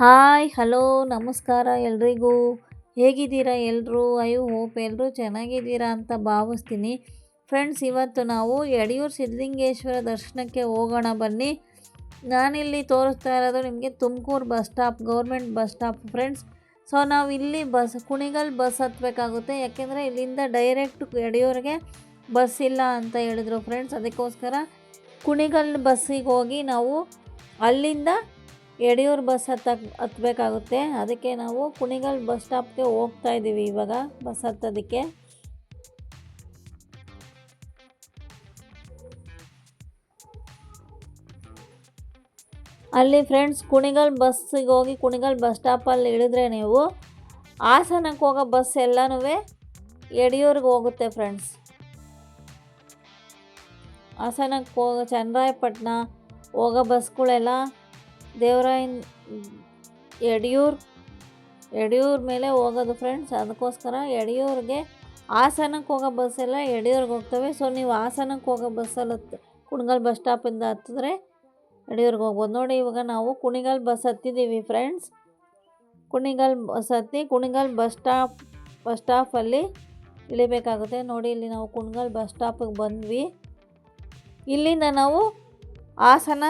Hi, hello, ನಮಸ್ಕಾರ ಎಲ್ರಿಗೂ. ಹೇಗಿದ್ದೀರಾ ಎಲ್ಲರೂ ಐ ಹೋಪ್ ಎಲ್ಲರೂ ಚೆನ್ನಾಗಿದ್ದೀರಾ ಅಂತ ಭಾವಿಸ್ತೀನಿ. ಫ್ರೆಂಡ್ಸ್, ಇವತ್ತು ನಾವು ಯಡಿಯೂರು ಸಿದ್ಧಲಿಂಗೇಶ್ವರ ದರ್ಶನಕ್ಕೆ ಹೋಗೋಣ ಬನ್ನಿ. ನಾನಿಲ್ಲಿ ತೋರಿಸ್ತಾ ಇರೋದು ನಿಮಗೆ Tumakuru bus stop, government bus stop friends. So, ನಾವು ಇಲ್ಲಿ ಬಸ್, ಕುಣಿಗಲ್ ಬಸ್ ಹತ್ತಬೇಕಾಗುತ್ತೆ ಯಾಕೆಂದರೆ ಇಲ್ಲಿಂದ ಡೈರೆಕ್ಟ್ ಯಡಿಯೂರಿಗೆ ಬಸ್ ಇಲ್ಲ ಅಂತ ಹೇಳಿದ್ರು ಫ್ರೆಂಡ್ಸ್. ಅದಕ್ಕೋಸ್ಕರ ಕುಣಿಗಲ್ ಬಸ್ಸಿಗೆ ಹೋಗಿ ನಾವು ಅಲ್ಲಿಂದ ಯಡಿಯೂರು ಬಸ್ ಹತ್ತಕ್ಕೆ ಹತ್ತಬೇಕಾಗುತ್ತೆ ಅದಕ್ಕೆ ನಾವು ಕುಣಿಗಲ್ ಬಸ್ ಸ್ಟಾಪ್ಗೆ ಹೋಗ್ತಾ ಇದ್ದೀವಿ ಇವಾಗ, ಬಸ್ ಹತ್ತೋದಕ್ಕೆ. ಅಲ್ಲಿ ಫ್ರೆಂಡ್ಸ್ ಕುಣಿಗಲ್ ಬಸ್ಸಿಗೆ ಹೋಗಿ ಕುಣಿಗಲ್ ಬಸ್ ಸ್ಟಾಪಲ್ಲಿ ಇಳಿದ್ರೆ ನೀವು ಹಾಸನಕ್ಕೆ ಹೋಗೋ ಬಸ್ ಎಲ್ಲನೂ ಯಡಿಯೂರಿಗೆ ಹೋಗುತ್ತೆ ಫ್ರೆಂಡ್ಸ್ ಹಾಸನಕ್ಕೆ ಹೋಗೋ ಚನ್ನರಾಯಪಟ್ಟಣ ಹೋಗೋ ಬಸ್ಗಳೆಲ್ಲ ದೇವರಾಯನ್, ಯಡಿಯೂರು, ಯಡಿಯೂರ್ ಮೇಲೆ ಹೋಗೋದು ಫ್ರೆಂಡ್ಸ್ ಅದಕ್ಕೋಸ್ಕರ ಯಡಿಯೂರಿಗೆ ಹಾಸನಕ್ಕೆ ಹೋಗೋ ಬಸ್ ಎಲ್ಲ ಯಡಿಯೂರಿಗೆ ಹೋಗ್ತವೆ. ಸೊ ನೀವು ಹಾಸನಕ್ಕೆ ಹೋಗೋ ಬಸ್ಸಲ್ಲಿ ಹತ್ತು ಕುಣಿಗಲ್ ಬಸ್ ಸ್ಟಾಪಿಂದ ಹತ್ತಿದ್ರೆ ಯಡಿಯೂರಿಗೆ ಹೋಗ್ಬೋದು. ನೋಡಿ, ಇವಾಗ ನಾವು ಕುಣಿಗಲ್ ಬಸ್ ಹತ್ತಿದ್ದೀವಿ ಫ್ರೆಂಡ್ಸ್ ಕುಣಿಗಲ್ ಬಸ್ ಹತ್ತಿ, ಕುಣಿಗಲ್ ಬಸ್ ಸ್ಟಾಪ್ ಬಸ್ ಸ್ಟಾಪಲ್ಲಿ ಇಳಿಬೇಕಾಗುತ್ತೆ. ನೋಡಿ, ಇಲ್ಲಿ ನಾವು ಕುಣಿಗಲ್ ಬಸ್ ಸ್ಟಾಪಿಗೆ ಬಂದ್ವಿ. ಇಲ್ಲಿಂದ ನಾವು ಹಾಸನ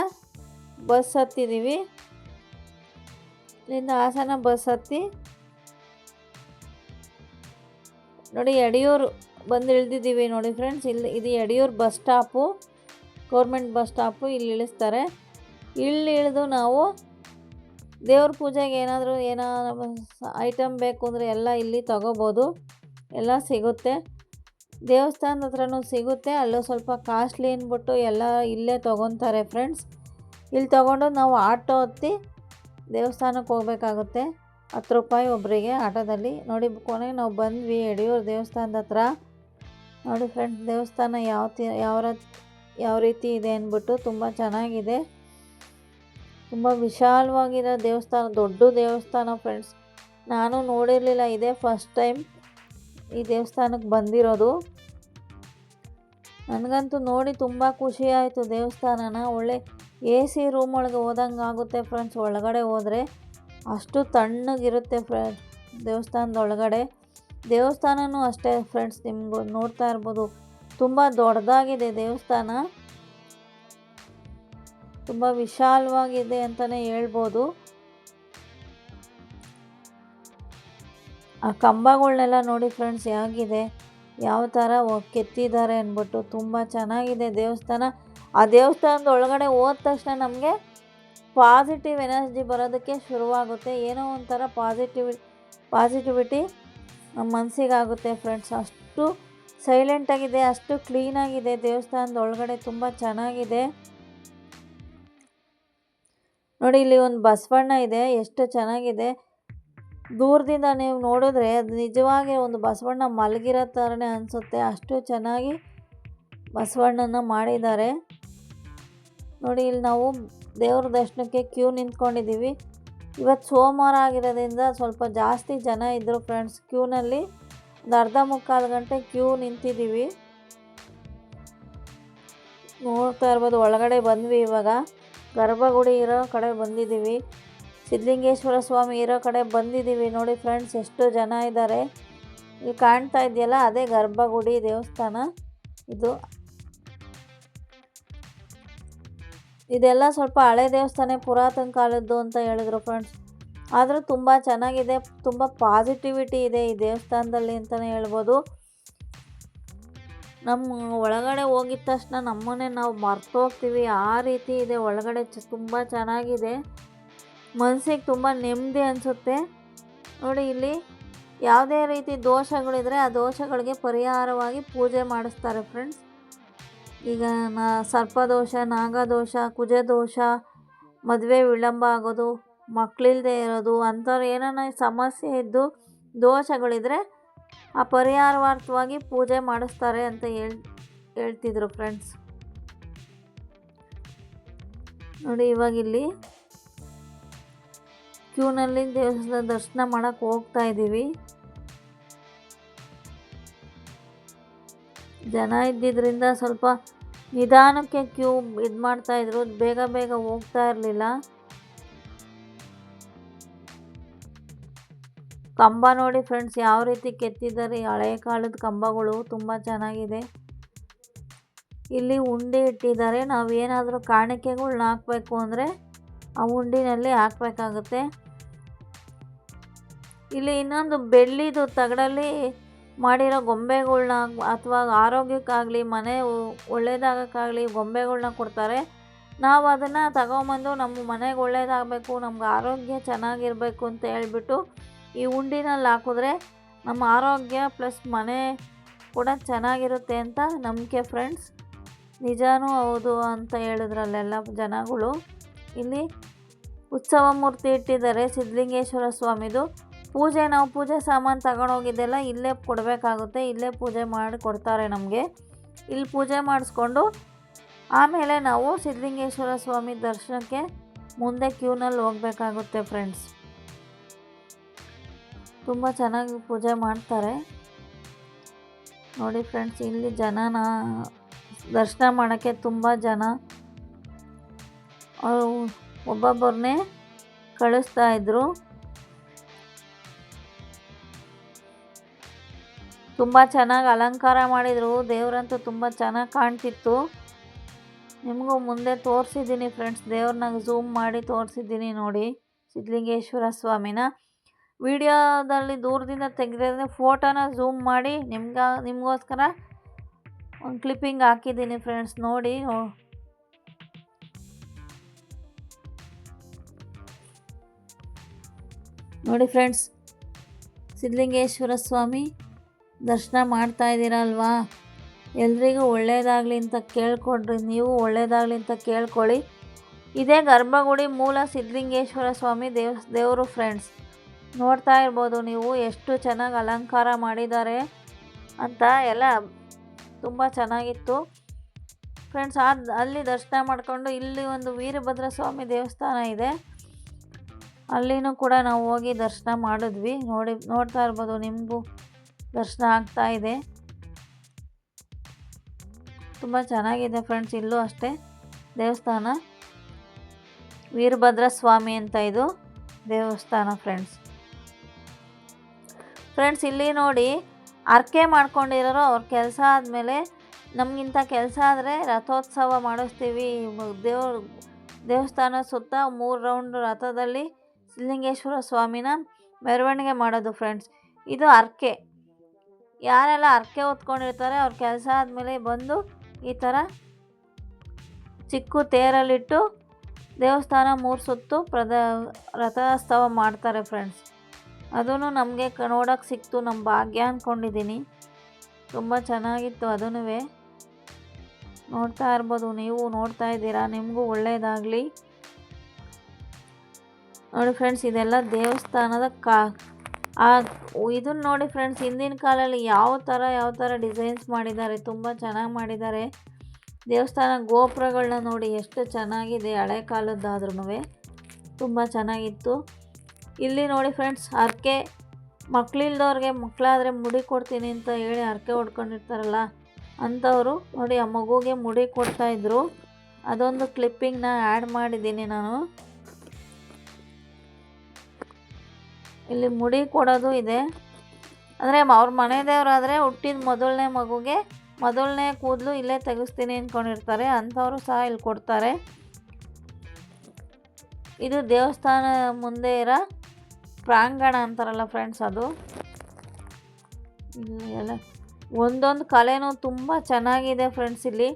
ಬಸ್ ಹತ್ತಿದ್ದೀವಿ ಇಲ್ಲಿಂದ ಹಾಸನ ಬಸ್ ಹತ್ತಿ. ನೋಡಿ, ಯಡಿಯೂರು ಬಂದು ಇಳಿದಿದ್ದೀವಿ ನೋಡಿ ಫ್ರೆಂಡ್ಸ್ ಇಲ್ಲಿ, ಇದು Yediyur bus stop. Government bus stop ಇಲ್ಲಿ ಇಳಿಸ್ತಾರೆ. ಇಲ್ಲಿ ಇಳಿದು ನಾವು ದೇವ್ರ ಪೂಜೆಗೆ ಏನಾದರೂ ಏನೋ ಐಟಮ್ ಬೇಕು ಅಂದರೆ ಎಲ್ಲ ಇಲ್ಲಿ ತಗೋಬೋದು. ಎಲ್ಲ ಸಿಗುತ್ತೆ. ದೇವಸ್ಥಾನದ ಹತ್ರನೂ ಸಿಗುತ್ತೆ. ಅಲ್ಲೂ ಸ್ವಲ್ಪ ಕಾಸ್ಟ್ಲಿ ಅಂದ್ಬಿಟ್ಟು ಎಲ್ಲ ಇಲ್ಲೇ ತೊಗೊತಾರೆ ಫ್ರೆಂಡ್ಸ್ ಇಲ್ಲಿ ತಗೊಂಡು ನಾವು ಆಟೋ ಹತ್ತಿ ದೇವಸ್ಥಾನಕ್ಕೆ ಹೋಗ್ಬೇಕಾಗುತ್ತೆ. ಹತ್ತು ರೂಪಾಯಿ ಒಬ್ಬರಿಗೆ ಆಟೋದಲ್ಲಿ. ನೋಡಿ ಕೊನೆಗೆ ನಾವು ಬಂದ್ವಿ. ಯಡಿಯೂರು ದೇವಸ್ಥಾನದ ಹತ್ರ. ನೋಡಿ ಫ್ರೆಂಡ್ಸ್, ದೇವಸ್ಥಾನ ಯಾವ ತಿ, ಯಾವ ಯಾವ ರೀತಿ ಇದೆ ಅಂದ್ಬಿಟ್ಟು ತುಂಬ ಚೆನ್ನಾಗಿದೆ. ತುಂಬ ವಿಶಾಲವಾಗಿರೋ ದೇವಸ್ಥಾನ, ದೊಡ್ಡ ದೇವಸ್ಥಾನ ಫ್ರೆಂಡ್ಸ್. ನಾನು ನೋಡಿರಲಿಲ್ಲ, ಇದೇ ಫಸ್ಟ್ ಟೈಮ್ ಈ ದೇವಸ್ಥಾನಕ್ಕೆ ಬಂದಿರೋದು. ನನಗಂತೂ ನೋಡಿ ತುಂಬ ಖುಷಿ ಆಯಿತು ದೇವಸ್ಥಾನನ. ಒಳ್ಳೆ ಎ ಸಿ ರೂಮ್ ಒಳಗೆ ಹೋದಂಗೆ ಆಗುತ್ತೆ ಫ್ರೆಂಡ್ಸ್ ಒಳಗಡೆ ಹೋದರೆ ಅಷ್ಟು ತಣ್ಣಗಿರುತ್ತೆ ಫ್ರೆಂಡ್ಸ್ ದೇವಸ್ಥಾನದ ಒಳಗಡೆ. ದೇವಸ್ಥಾನವೂ ಅಷ್ಟೇ ಫ್ರೆಂಡ್ಸ್ ನಿಮ್ಗೆ ನೋಡ್ತಾ ಇರ್ಬೋದು. ತುಂಬ ದೊಡ್ಡದಾಗಿದೆ ದೇವಸ್ಥಾನ. ತುಂಬ ವಿಶಾಲವಾಗಿದೆ ಅಂತಲೇ ಹೇಳ್ಬೋದು. ಆ ಕಂಬಗಳನ್ನೆಲ್ಲ ನೋಡಿ ಫ್ರೆಂಡ್ಸ್ ಹೇಗಿದೆ? ಯಾವ ಥರ ಕೆತ್ತಿದ್ದಾರೆ ಅಂದ್ಬಿಟ್ಟು ತುಂಬ ಚೆನ್ನಾಗಿದೆ ದೇವಸ್ಥಾನ. ಆ ದೇವಸ್ಥಾನದ ಒಳಗಡೆ ಹೋದ ತಕ್ಷಣ ನಮಗೆ ಪಾಸಿಟಿವ್ ಎನರ್ಜಿ ಬರೋದಕ್ಕೆ ಶುರುವಾಗುತ್ತೆ. ಏನೋ ಒಂಥರ ಪಾಸಿಟಿವಿ ಪಾಸಿಟಿವಿಟಿ ನಮ್ಮ ಮನಸ್ಸಿಗಾಗುತ್ತೆ ಫ್ರೆಂಡ್ಸ್ ಅಷ್ಟು ಸೈಲೆಂಟಾಗಿದೆ ಅಷ್ಟು ಕ್ಲೀನಾಗಿದೆ ದೇವಸ್ಥಾನದ ಒಳಗಡೆ ತುಂಬ ಚೆನ್ನಾಗಿದೆ. ನೋಡಿ, ಇಲ್ಲಿ ಒಂದು ಬಸವಣ್ಣ ಇದೆ. ಎಷ್ಟು ಚೆನ್ನಾಗಿದೆ. ದೂರದಿಂದ ನೀವು ನೋಡಿದ್ರೆ ಅದು ನಿಜವಾಗಿ ಒಂದು ಬಸವಣ್ಣ ಮಲಗಿರೋ ಥರನೇ ಅನಿಸುತ್ತೆ. ಅಷ್ಟು ಚೆನ್ನಾಗಿ ಬಸವಣ್ಣನ ಮಾಡಿದ್ದಾರೆ. ನೋಡಿ, ಇಲ್ಲಿ ನಾವು ದೇವ್ರ ದರ್ಶನಕ್ಕೆ ಕ್ಯೂ ನಿಂತ್ಕೊಂಡಿದ್ದೀವಿ. ಇವತ್ತು ಸೋಮವಾರ ಆಗಿರೋದ್ರಿಂದ ಸ್ವಲ್ಪ ಜಾಸ್ತಿ ಜನ ಇದ್ದರು ಫ್ರೆಂಡ್ಸ್. ಕ್ಯೂನಲ್ಲಿ ಒಂದು ಅರ್ಧ ಮುಕ್ಕಾಲು ಗಂಟೆ ಕ್ಯೂ ನಿಂತಿದ್ದೀವಿ. ನೋಡ್ತಾ ಇರ್ಬೋದು, ಒಳಗಡೆ ಬಂದ್ವಿ ಇವಾಗ. ಗರ್ಭಗುಡಿ ಇರೋ ಕಡೆ ಬಂದಿದ್ದೀವಿ. ಸಿದ್ಧಲಿಂಗೇಶ್ವರ ಸ್ವಾಮಿ ಇರೋ ಕಡೆ ಬಂದಿದ್ದೀವಿ. ನೋಡಿ ಫ್ರೆಂಡ್ಸ್, ಎಷ್ಟು ಜನ ಇದ್ದಾರೆ. ಇಲ್ಲಿ ಕಾಣ್ತಾ ಇದೆಯಲ್ಲ, ಅದೇ ಗರ್ಭಗುಡಿ ದೇವಸ್ಥಾನ. ಇದು ಇದೆಲ್ಲ ಸ್ವಲ್ಪ ಹಳೆ ದೇವಸ್ಥಾನ ಪುರಾತನ ಕಾಲದ್ದು ಅಂತ ಹೇಳಿದ್ರು ಫ್ರೆಂಡ್ಸ್ ಆದರೂ ತುಂಬ ಚೆನ್ನಾಗಿದೆ, ತುಂಬ ಪಾಸಿಟಿವಿಟಿ ಇದೆ ಈ ದೇವಸ್ಥಾನದಲ್ಲಿ ಅಂತಲೇ ಹೇಳ್ಬೋದು. ನಮ್ಮ ಒಳಗಡೆ ಹೋಗಿದ ತಕ್ಷಣ ನಮ್ಮನ್ನೇ ನಾವು ಮರ್ತು ಹೋಗ್ತೀವಿ, ಆ ರೀತಿ ಇದೆ ಒಳಗಡೆ ಚ, ತುಂಬ ಚೆನ್ನಾಗಿದೆ. ಮನಸ್ಸಿಗೆ ತುಂಬ ನೆಮ್ಮದಿ ಅನಿಸುತ್ತೆ. ನೋಡಿ ಇಲ್ಲಿ ಯಾವುದೇ ರೀತಿ ದೋಷಗಳಿದ್ರೆ ಆ ದೋಷಗಳಿಗೆ ಪರಿಹಾರವಾಗಿ ಪೂಜೆ ಮಾಡಿಸ್ತಾರೆ ಫ್ರೆಂಡ್ಸ್ ಈಗ ನಾ ಸರ್ಪದೋಷ, ನಾಗದೋಷ, ಕುಜದೋಷ, ಮದುವೆ ವಿಳಂಬ ಆಗೋದು ಮಕ್ಕಳಿಲ್ಲದೆ ಇರೋದು, ಅಂಥವ್ರು ಏನಾನ ಸಮಸ್ಯೆ ಇದ್ದು ದೋಷಗಳಿದ್ರೆ ಆ ಪರಿಹಾರವಾರ್ಥವಾಗಿ ಪೂಜೆ ಮಾಡಿಸ್ತಾರೆ ಅಂತ ಹೇಳ್, ಹೇಳ್ತಿದ್ರು ಫ್ರೆಂಡ್ಸ್ ನೋಡಿ ಇವಾಗ ಇಲ್ಲಿ ಕ್ಯೂನಲ್ಲಿ ದೇವಸ್ಥಾನ ದರ್ಶನ ಮಾಡೋಕ್ಕೆ ಹೋಗ್ತಾ ಇದ್ದೀವಿ ಜನ ಇದ್ದಿದ್ದರಿಂದ ಸ್ವಲ್ಪ ನಿಧಾನಕ್ಕೆ ಕ್ಯೂ ಇದು ಮಾಡ್ತಾಯಿದ್ರು ಬೇಗ ಬೇಗ ಹೋಗ್ತಾ ಇರಲಿಲ್ಲ. ಕಂಬ ನೋಡಿ ಫ್ರೆಂಡ್ಸ್ ಯಾವ ರೀತಿ ಕೆತ್ತಿದ್ದಾರೆ. ಹಳೆ ಕಾಲದ ಕಂಬಗಳು ತುಂಬ ಚೆನ್ನಾಗಿದೆ. ಇಲ್ಲಿ ಉಂಡೆ ಇಟ್ಟಿದ್ದಾರೆ. ನಾವು ಏನಾದರೂ ಕಾಣಿಕೆಗಳ್ನ ಹಾಕಬೇಕು ಅಂದರೆ ಆ ಉಂಡಿನಲ್ಲಿ ಹಾಕಬೇಕಾಗುತ್ತೆ. ಇಲ್ಲಿ ಇನ್ನೊಂದು ಬೆಳ್ಳಿದು ತಗಡಲ್ಲಿ ಮಾಡಿರೋ ಗೊಂಬೆಗಳನ್ನ ಅಥವಾ ಆರೋಗ್ಯಕ್ಕಾಗಲಿ, ಮನೆ ಒಳ್ಳೇದಾಗಕ್ಕಾಗಲಿ ಗೊಂಬೆಗಳನ್ನ ಕೊಡ್ತಾರೆ. ನಾವು ಅದನ್ನು ತಗೊಂಬಂದು ನಮ್ಮ ಮನೆಗೆ ಒಳ್ಳೇದಾಗಬೇಕು, ನಮ್ಗೆ ಆರೋಗ್ಯ ಚೆನ್ನಾಗಿರಬೇಕು ಅಂತ ಹೇಳ್ಬಿಟ್ಟು ಈ ಉಂಡಿನಲ್ಲಿ ಹಾಕಿದ್ರೆ ನಮ್ಮ ಆರೋಗ್ಯ ಪ್ಲಸ್ ಮನೆ ಕೂಡ ಚೆನ್ನಾಗಿರುತ್ತೆ ಅಂತ ನಂಬಿಕೆ ಫ್ರೆಂಡ್ಸ್. ನಿಜಾನೂ ಹೌದು ಅಂತ ಹೇಳಿದ್ರಲ್ಲೆಲ್ಲ ಜನಗಳು. ಇಲ್ಲಿ ಉತ್ಸವ ಮೂರ್ತಿ ಇಟ್ಟಿದ್ದಾರೆ ಸಿದ್ಧಲಿಂಗೇಶ್ವರ ಸ್ವಾಮಿದು. ಪೂಜೆ, ನಾವು ಪೂಜೆ ಸಾಮಾನು ತಗೊಂಡೋಗಿದ್ದೆಲ್ಲ ಇಲ್ಲೇ ಕೊಡಬೇಕಾಗುತ್ತೆ. ಇಲ್ಲೇ ಪೂಜೆ ಮಾಡಿ ಕೊಡ್ತಾರೆ ನಮಗೆ. ಇಲ್ಲಿ ಪೂಜೆ ಮಾಡಿಸ್ಕೊಂಡು ಆಮೇಲೆ ನಾವು ಸಿದ್ಧಲಿಂಗೇಶ್ವರ ಸ್ವಾಮಿ ದರ್ಶನಕ್ಕೆ ಮುಂದೆ ಕ್ಯೂನಲ್ಲಿ ಹೋಗಬೇಕಾಗುತ್ತೆ ಫ್ರೆಂಡ್ಸ್ ತುಂಬ ಚೆನ್ನಾಗಿ ಪೂಜೆ ಮಾಡ್ತಾರೆ. ನೋಡಿ ಫ್ರೆಂಡ್ಸ್ ಇಲ್ಲಿ ಜನನ, ದರ್ಶನ ಮಾಡೋಕ್ಕೆ ತುಂಬ ಜನ. ಒಬ್ಬೊಬ್ಬರನ್ನೇ ಕಳಿಸ್ತಾ ಇದ್ರು. ತುಂಬ ಚೆನ್ನಾಗಿ ಅಲಂಕಾರ ಮಾಡಿದರು. ದೇವರಂತೂ ತುಂಬ ಚೆನ್ನಾಗಿ ಕಾಣ್ತಿತ್ತು. ನಿಮಗೂ ಮುಂದೆ ತೋರಿಸಿದ್ದೀನಿ ಫ್ರೆಂಡ್ಸ್ ದೇವ್ರನ್ನ ಝೂಮ್ ಮಾಡಿ ತೋರಿಸಿದ್ದೀನಿ ನೋಡಿ. ಸಿದ್ಧಲಿಂಗೇಶ್ವರ ಸ್ವಾಮಿನ. ವಿಡಿಯೋದಲ್ಲಿ ದೂರದಿಂದ ತೆಗೆದ್ರೆ ಫೋಟೋನ ಝೂಮ್ ಮಾಡಿ ನಿಮ್ಗೆ, ನಿಮಗೋಸ್ಕರ ಒಂದು ಕ್ಲಿಪ್ಪಿಂಗ್ ಹಾಕಿದ್ದೀನಿ ಫ್ರೆಂಡ್ಸ್ ನೋಡಿ. ನೋಡಿ ಫ್ರೆಂಡ್ಸ್ ಸಿದ್ಧಲಿಂಗೇಶ್ವರ ಸ್ವಾಮಿ. ದರ್ಶನ ಮಾಡ್ತಾ ಇದ್ದೀರಲ್ವಾ? ಎಲ್ರಿಗೂ ಒಳ್ಳೆಯದಾಗಲಿ ಅಂತ ಕೇಳ್ಕೊಡ್ರಿ. ನೀವು ಒಳ್ಳೆಯದಾಗಲಿ ಅಂತ ಕೇಳ್ಕೊಳ್ಳಿ. ಇದೇ ಗರ್ಭಗುಡಿ ಮೂಲ ಸಿದ್ಧಲಿಂಗೇಶ್ವರ ಸ್ವಾಮಿ ದೇವ್, ದೇವರು ಫ್ರೆಂಡ್ಸ್ ನೋಡ್ತಾ ಇರ್ಬೋದು ನೀವು ಎಷ್ಟು ಚೆನ್ನಾಗಿ ಅಲಂಕಾರ ಮಾಡಿದ್ದಾರೆ ಅಂತ. ಎಲ್ಲ ತುಂಬ ಚೆನ್ನಾಗಿತ್ತು. ಫ್ರೆಂಡ್ಸ್ ಆ ಅಲ್ಲಿ ದರ್ಶನ ಮಾಡಿಕೊಂಡು ಇಲ್ಲಿ ಒಂದು ವೀರಭದ್ರ ಸ್ವಾಮಿ ದೇವಸ್ಥಾನ ಇದೆ. ಅಲ್ಲಿನೂ ಕೂಡ ನಾವು ಹೋಗಿ ದರ್ಶನ ಮಾಡಿದ್ವಿ. ನೋಡಿ, ನೋಡ್ತಾ ಇರ್ಬೋದು ನಿಮಗೂ. ದರ್ಶನ ಆಗ್ತಾ ಇದೆ. ತುಂಬ ಚೆನ್ನಾಗಿದೆ ಫ್ರೆಂಡ್ಸ್ ಇಲ್ಲೂ ಅಷ್ಟೇ. ದೇವಸ್ಥಾನ. ವೀರಭದ್ರ ಸ್ವಾಮಿ ಅಂತ ಇದು ದೇವಸ್ಥಾನ ಫ್ರೆಂಡ್ಸ್ ಫ್ರೆಂಡ್ಸ್ ಇಲ್ಲಿ ನೋಡಿ ಅರ್ಕೆ ಮಾಡ್ಕೊಂಡಿರೋರು ಅವ್ರ ಕೆಲಸ ಆದಮೇಲೆ ನಮಗಿಂತ ಕೆಲಸ ಆದರೆ ರಥೋತ್ಸವ ಮಾಡಿಸ್ತೀವಿ. ದೇವ್ರ, ದೇವಸ್ಥಾನ ಸುತ್ತ ಮೂರು ರೌಂಡ್ ರಥದಲ್ಲಿ ಸಿದ್ಧಲಿಂಗೇಶ್ವರ ಸ್ವಾಮಿನ ಮೆರವಣಿಗೆ ಮಾಡೋದು ಫ್ರೆಂಡ್ಸ್ ಇದು ಅರ್ಕೆ ಯಾರೆಲ್ಲ ಅರ್ಕೆ ಹೊತ್ಕೊಂಡಿರ್ತಾರೆ, ಅವ್ರ ಕೆಲಸ ಆದಮೇಲೆ ಬಂದು ಈ ಥರ ಚಿಕ್ಕ ತೇರಲ್ಲಿಟ್ಟು ದೇವಸ್ಥಾನ ಮೂರು ಸುತ್ತು ಪ್ರದ, ರಥೋತ್ಸವ ಮಾಡ್ತಾರೆ ಫ್ರೆಂಡ್ಸ್ ಅದೂ ನಮಗೆ ನೋಡೋಕ್ಕೆ ಸಿಕ್ತು ನಮ್ಮ ಭಾಗ್ಯ ಅಂದ್ಕೊಂಡಿದ್ದೀನಿ ತುಂಬ ಚೆನ್ನಾಗಿತ್ತು ಅದೂ ನೋಡ್ತಾ ಇರ್ಬೋದು, ನೀವು ನೋಡ್ತಾ ಇದ್ದೀರಾ, ನಿಮಗೂ ಒಳ್ಳೆಯದಾಗಲಿ ನೋಡಿ ಫ್ರೆಂಡ್ಸ್ ಇದೆಲ್ಲ ದೇವಸ್ಥಾನದ ಕಾ ಇದನ್ನ ನೋಡಿ ಫ್ರೆಂಡ್ಸ್ ಹಿಂದಿನ ಕಾಲದಲ್ಲಿ ಯಾವ ಥರ ಯಾವ ಥರ ಡಿಸೈನ್ಸ್ ಮಾಡಿದ್ದಾರೆ, ತುಂಬ ಚೆನ್ನಾಗಿ ಮಾಡಿದ್ದಾರೆ. ದೇವಸ್ಥಾನ ಗೋಪುರಗಳನ್ನ ನೋಡಿ ಎಷ್ಟು ಚೆನ್ನಾಗಿದೆ ಹಳೆ ಕಾಲದ್ದಾದ್ರೂ ತುಂಬ ಚೆನ್ನಾಗಿತ್ತು. ಇಲ್ಲಿ ನೋಡಿ ಫ್ರೆಂಡ್ಸ್ ಹರಕೆ ಮಕ್ಕಳಿಲ್ದವ್ರಿಗೆ ಮಕ್ಕಳಾದರೆ ಮುಡಿ ಕೊಡ್ತೀನಿ ಅಂತ ಹೇಳಿ ಹರಕೆ ಹೊಡ್ಕೊಂಡಿರ್ತಾರಲ್ಲ, ಅಂಥವರು ನೋಡಿ ಆ ಮಗುಗೆ ಮುಡಿ ಕೊಡ್ತಾಯಿದ್ರು ಅದೊಂದು ಕ್ಲಿಪ್ಪಿಂಗ್ನ ಆ್ಯಡ್ ಮಾಡಿದ್ದೀನಿ ನಾನು. ಇಲ್ಲಿ ಮುಡಿ ಕೊಡೋದು ಇದೆ. ಅಂದರೆ ಅವ್ರ ಮನೆ ದೇವರಾದರೆ ಹುಟ್ಟಿದ ಮೊದಲನೇ ಮಗುಗೆ ಮೊದಲನೇ ಕೂದಲು ಇಲ್ಲೇ ತೆಗೆಸ್ತೀನಿ ಅಂದ್ಕೊಂಡಿರ್ತಾರೆ ಅಂಥವರು ಸಹ ಇಲ್ಲಿ ಕೊಡ್ತಾರೆ. ಇದು ದೇವಸ್ಥಾನ ಮುಂದೆ ಇರೋ ಪ್ರಾಂಗಣ ಅಂತಾರಲ್ಲ ಫ್ರೆಂಡ್ಸ್ ಅದು. ಇಲ್ಲಿ ಎಲ್ಲ ಒಂದೊಂದು ಕಲೆನೂ ತುಂಬ ಚೆನ್ನಾಗಿದೆ ಫ್ರೆಂಡ್ಸ್ ಇಲ್ಲಿ.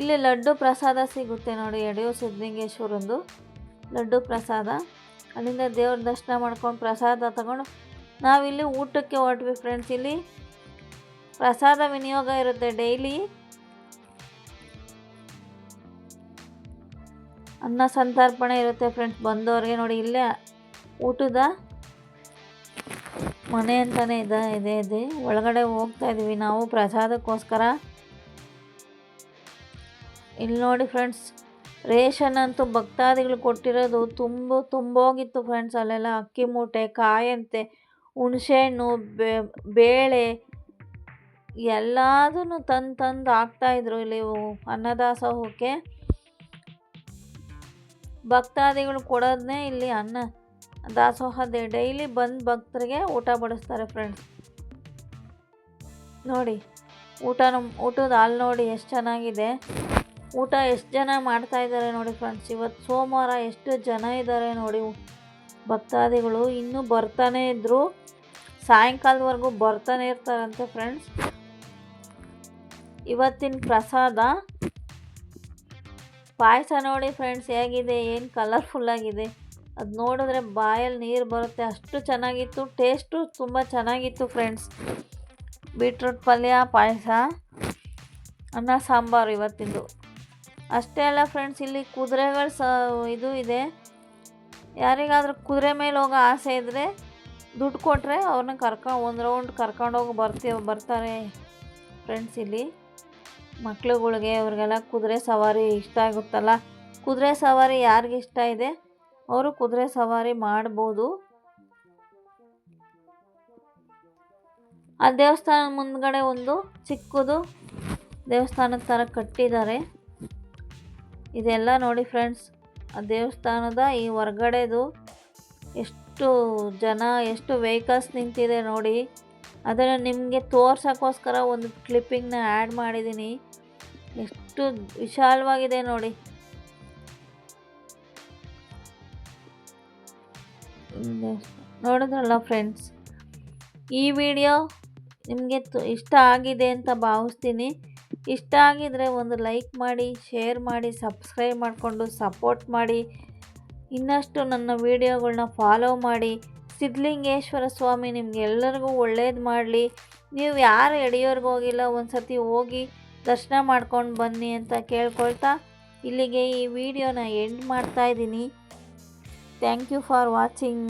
ಇಲ್ಲಿ ಲಡ್ಡು ಪ್ರಸಾದ ಸಿಗುತ್ತೆ ನೋಡಿ, ಯಡಿಯೂರು ಸಿದ್ಧಲಿಂಗೇಶ್ವರಂದು ಲಡ್ಡು ಪ್ರಸಾದ. ಅಲ್ಲಿಂದ ದೇವ್ರ ದರ್ಶನ ಮಾಡ್ಕೊಂಡು ಪ್ರಸಾದ ತಗೊಂಡು ನಾವಿಲ್ಲಿ ಊಟಕ್ಕೆ ಹೊರಟ್ವಿ ಫ್ರೆಂಡ್ಸ್ ಇಲ್ಲಿ ಪ್ರಸಾದ ವಿನಿಯೋಗ ಇರುತ್ತೆ ಡೈಲಿ ಅನ್ನ ಸಂತರ್ಪಣೆ ಇರುತ್ತೆ ಫ್ರೆಂಡ್ಸ್ ಬಂದವ್ರಿಗೆ ನೋಡಿ ಇಲ್ಲೇ ಊಟದ ಮನೆ ಅಂತಲೇ ಇದೆ ಇದೆ ಇದೆ. ಒಳಗಡೆ ಹೋಗ್ತಾ ಇದ್ದೀವಿ ನಾವು ಪ್ರಸಾದಕ್ಕೋಸ್ಕರ. ಇಲ್ಲಿ ನೋಡಿ ಫ್ರೆಂಡ್ಸ್ ರೇಷನ್ ಅಂತೂ ಭಕ್ತಾದಿಗಳು ಕೊಟ್ಟಿರೋದು ತುಂಬ ತುಂಬೋಗಿತ್ತು ಫ್ರೆಂಡ್ಸ್ ಅಲ್ಲೆಲ್ಲ ಅಕ್ಕಿ ಮೂಟೆ, ಕಾಯಂತೆ, ಹುಣಸೆಹಣ್ಣು ಬೇಳೆ ಎಲ್ಲದನ್ನು ತಂದು ತಂದು ಹಾಕ್ತಾಯಿದ್ರು ಇಲ್ಲಿ ಅನ್ನದಾಸೋಹಕ್ಕೆ ಭಕ್ತಾದಿಗಳು ಕೊಡೋದನ್ನೇ ಇಲ್ಲಿ ಅನ್ನ ದಾಸೋಹದ. ಡೈಲಿ ಬಂದು ಭಕ್ತರಿಗೆ ಊಟ ಬಡಿಸ್ತಾರೆ ಫ್ರೆಂಡ್ಸ್ ನೋಡಿ ಊಟ ಊಟದ ಹಾಲು ನೋಡಿ ಎಷ್ಟು ಚೆನ್ನಾಗಿದೆ. ಊಟ ಎಷ್ಟು ಜನ ಮಾಡ್ತಾ ಇದ್ದಾರೆ ನೋಡಿ ಫ್ರೆಂಡ್ಸ್ ಇವತ್ತು ಸೋಮವಾರ ಎಷ್ಟು ಜನ ಇದ್ದಾರೆ ನೋಡಿ ಭಕ್ತಾದಿಗಳು. ಇನ್ನೂ ಬರ್ತಾನೆ ಇದ್ದರು ಸಾಯಂಕಾಲದವರೆಗೂ ಬರ್ತಾನೆ ಇರ್ತಾರಂತೆ ಫ್ರೆಂಡ್ಸ್ ಇವತ್ತಿನ ಪ್ರಸಾದ ಪಾಯಸ ನೋಡಿ ಫ್ರೆಂಡ್ಸ್ ಹೇಗಿದೆ, ಏನು ಕಲರ್ಫುಲ್ಲಾಗಿದೆ ಅದು ನೋಡಿದ್ರೆ ಬಾಯಲ್ಲಿ ನೀರು ಬರುತ್ತೆ. ಅಷ್ಟು ಚೆನ್ನಾಗಿತ್ತು ಟೇಸ್ಟು ತುಂಬ ಚೆನ್ನಾಗಿತ್ತು ಫ್ರೆಂಡ್ಸ್ ಬೀಟ್ರೂಟ್ ಪಲ್ಯ, ಪಾಯಸ, ಅನ್ನ, ಸಾಂಬಾರು ಇವತ್ತಿಂದು. ಅಷ್ಟೇ ಅಲ್ಲ ಫ್ರೆಂಡ್ಸ್ ಇಲ್ಲಿ ಕುದುರೆಗಳು ಸ, ಇದು ಇದೆ. ಯಾರಿಗಾದರೂ ಕುದುರೆ ಮೇಲೆ ಹೋಗೋ ಆಸೆ ಇದ್ದರೆ ದುಡ್ಡು ಕೊಟ್ಟರೆ ಅವ್ರನ್ನ ಕರ್ಕೊಂಡು ಒಂದು ರೌಂಡ್ ಕರ್ಕೊಂಡೋಗಿ ಬರ್ತೀವಿ ಬರ್ತಾರೆ ಫ್ರೆಂಡ್ಸ್ ಇಲ್ಲಿ. ಮಕ್ಳುಗಳಿಗೆ ಅವ್ರಿಗೆಲ್ಲ ಕುದುರೆ ಸವಾರಿ ಇಷ್ಟ ಆಗುತ್ತಲ್ಲ. ಕುದುರೆ ಸವಾರಿ ಯಾರಿಗೆ ಇಷ್ಟ ಇದೆ? ಅವರು ಕುದುರೆ ಸವಾರಿ ಮಾಡ್ಬೋದು. ಆ ದೇವಸ್ಥಾನ ಮುಂದ್ಗಡೆ ಒಂದು ಚಿಕ್ಕದು ದೇವಸ್ಥಾನದ ಥರ ಕಟ್ಟಿದ್ದಾರೆ. ಇದೆಲ್ಲ ನೋಡಿ ಫ್ರೆಂಡ್ಸ್, ಆ ದೇವಸ್ಥಾನದ ಈ ಹೊರ್ಗಡೆದು ಎಷ್ಟು ಜನ, ಎಷ್ಟು ವೆಹಿಕಲ್ಸ್ ನಿಂತಿದೆ ನೋಡಿ. ಅದನ್ನು ನಿಮಗೆ ತೋರ್ಸೋಕ್ಕೋಸ್ಕರ ಒಂದು ಕ್ಲಿಪ್ಪಿಂಗ್ನ ಆ್ಯಡ್ ಮಾಡಿದ್ದೀನಿ. ಎಷ್ಟು ವಿಶಾಲವಾಗಿದೆ ನೋಡಿ. ನೋಡಿದ್ರಲ್ಲ ಫ್ರೆಂಡ್ಸ್, ಈ ವಿಡಿಯೋ ನಿಮಗೆ ಇಷ್ಟ ಆಗಿದೆ ಅಂತ ಭಾವಿಸ್ತೀನಿ. ಇಷ್ಟ ಆಗಿದರೆ ಒಂದು ಲೈಕ್ ಮಾಡಿ, ಶೇರ್ ಮಾಡಿ, ಸಬ್ಸ್ಕ್ರೈಬ್ ಮಾಡಿಕೊಂಡು ಸಪೋರ್ಟ್ ಮಾಡಿ. ಇನ್ನಷ್ಟು ನನ್ನ ವೀಡಿಯೋಗಳನ್ನ ಫಾಲೋ ಮಾಡಿ. ಸಿದ್ಧಲಿಂಗೇಶ್ವರ ಸ್ವಾಮಿ ನಿಮಗೆಲ್ಲರಿಗೂ ಒಳ್ಳೇದು ಮಾಡಲಿ. ನೀವು ಯಾರು ಎಡೆಯೋರ್ಗೆ ಹೋಗಿಲ್ಲ ಒಂದು ಸತಿ ಹೋಗಿ ದರ್ಶನ ಮಾಡ್ಕೊಂಡು ಬನ್ನಿ ಅಂತ ಕೇಳ್ಕೊಳ್ತಾ ಇಲ್ಲಿಗೆ ಈ ವಿಡಿಯೋನ ಎಂಡ್ ಮಾಡ್ತಾಯಿದ್ದೀನಿ ಥ್ಯಾಂಕ್ ಯು ಫಾರ್ ವಾಚಿಂಗ್